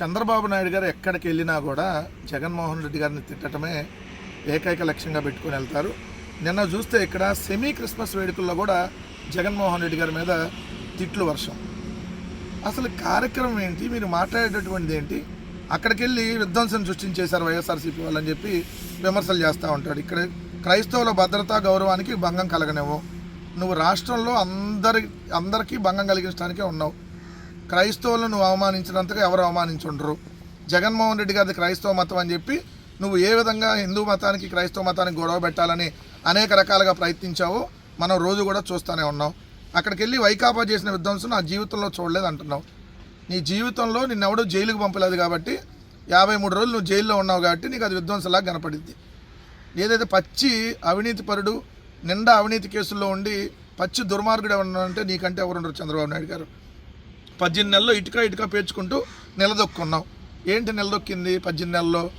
చంద్రబాబు నాయుడు గారు ఎక్కడికి వెళ్ళినా కూడా జగన్మోహన్ రెడ్డి గారిని తిట్టడమే ఏకైక లక్ష్యంగా పెట్టుకుని వెళ్తారు. నిన్న చూస్తే ఇక్కడ సెమీ క్రిస్మస్ వేడుకల్లో కూడా జగన్మోహన్ రెడ్డి గారి మీద తిట్లు వర్షం. అసలు కార్యక్రమం ఏంటి? మీరు మాట్లాడేటటువంటిది ఏంటి? అక్కడికి వెళ్ళి విధ్వంసం సృష్టించేశారు వైఎస్ఆర్సీపీ వాళ్ళని చెప్పి విమర్శలు చేస్తూ ఉంటాడు. ఇక్కడ క్రైస్తవుల భద్రతా గౌరవానికి భంగం కలగనేవు నువ్వు రాష్ట్రంలో అందరి అందరికీ భంగం కలిగించడానికే ఉన్నావు. క్రైస్తవులను నువ్వు అవమానించినంతగా ఎవరు అవమానించుండరు? జగన్మోహన్ రెడ్డి గారిది క్రైస్తవ మతం అని చెప్పి నువ్వు ఏ విధంగా హిందూ మతానికి క్రైస్తవ మతానికి గొడవ పెట్టాలని అనేక రకాలుగా ప్రయత్నించావో మనం రోజు కూడా చూస్తూనే ఉన్నాం. అక్కడికి వెళ్ళి వైకాపా చేసిన విధ్వంసం నా జీవితంలో చూడలేదు అంటున్నావు. నీ జీవితంలో నిన్నెవడూ జైలుకు పంపలేదు కాబట్టి యాభై మూడు రోజులు నువ్వు జైల్లో ఉన్నావు కాబట్టి నీకు అది విధ్వంసలాగా కనపడింది. ఏదైతే పచ్చి అవినీతి పరుడు నిండా అవినీతి కేసుల్లో ఉండి పచ్చి దుర్మార్గుడు ఎవరన్నా అంటే నీకంటే ఎవరుండరు చంద్రబాబు నాయుడు గారు? పద్దెనిమిది నెలల్లో ఇటుక ఇటుక పేర్చుకుంటూ నిలదొక్కున్నాం. ఏంటి నిలదొక్కింది పద్దెనిమిది నెలల్లో?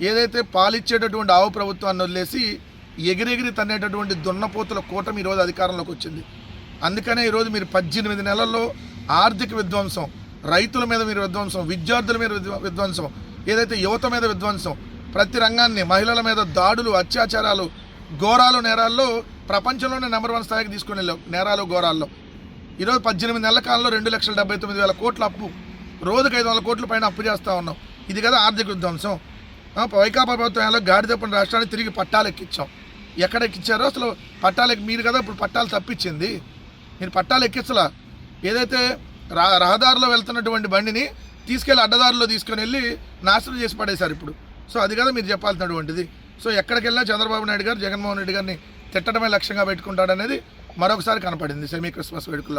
ఏదైతే పాలిచ్చేటటువంటి ఆవు ప్రభుత్వాన్ని వదిలేసి ఎగిరెగిరి తన్నేటటువంటి దున్నపోతుల కూటమి ఈరోజు అధికారంలోకి వచ్చింది. అందుకనే ఈరోజు మీరు పద్దెనిమిది నెలల్లో ఆర్థిక విధ్వంసం రైతుల మీద మీరు విధ్వంసం విద్యార్థుల మీద విధ్వ- విధ్వంసం ఏదైతే యువత మీద విధ్వంసం ప్రతి రంగాన్ని మహిళల మీద దాడులు అత్యాచారాలు ఘోరాలు నేరాల్లో ప్రపంచంలోనే నెంబర్ వన్ స్థాయికి తీసుకుని నేరాలు ఘోరాల్లో. ఈరోజు పద్దెనిమిది నెలల కాలంలో రెండు లక్షల డెబ్బై తొమ్మిది వేల కోట్ల అప్పు. రోజుకి ఐదు వందల కోట్ల పైన అప్పు చేస్తూ ఉన్నాం. ఇది కదా ఆర్థిక విధ్వంసం. వైకాపా ప్రభుత్వంలో గాడి తప్పిన రాష్ట్రాన్ని తిరిగి పట్టాలు ఎక్కించాం. ఎక్కడ ఎక్కించారో అసలు పట్టాలు మీరు కదా ఇప్పుడు పట్టాలు తప్పించింది. మీరు పట్టాలు ఎక్కించలా? ఏదైతే రా రహదారిలో వెళ్తున్నటువంటి బండిని తీసుకెళ్ళి అడ్డదారిలో తీసుకొని వెళ్ళి నాశనం చేసి పడేశారు ఇప్పుడు. సో అది కదా మీరు చెప్పాల్సినటువంటిది. సో ఎక్కడికి వెళ్ళినా చంద్రబాబు నాయుడు గారు జగన్మోహన్ రెడ్డి గారిని తిట్టడమే లక్ష్యంగా పెట్టుకుంటాడనేది మరొకసారి కనపడింది. సెమీ క్రిస్మస్ వేడుకల్లో.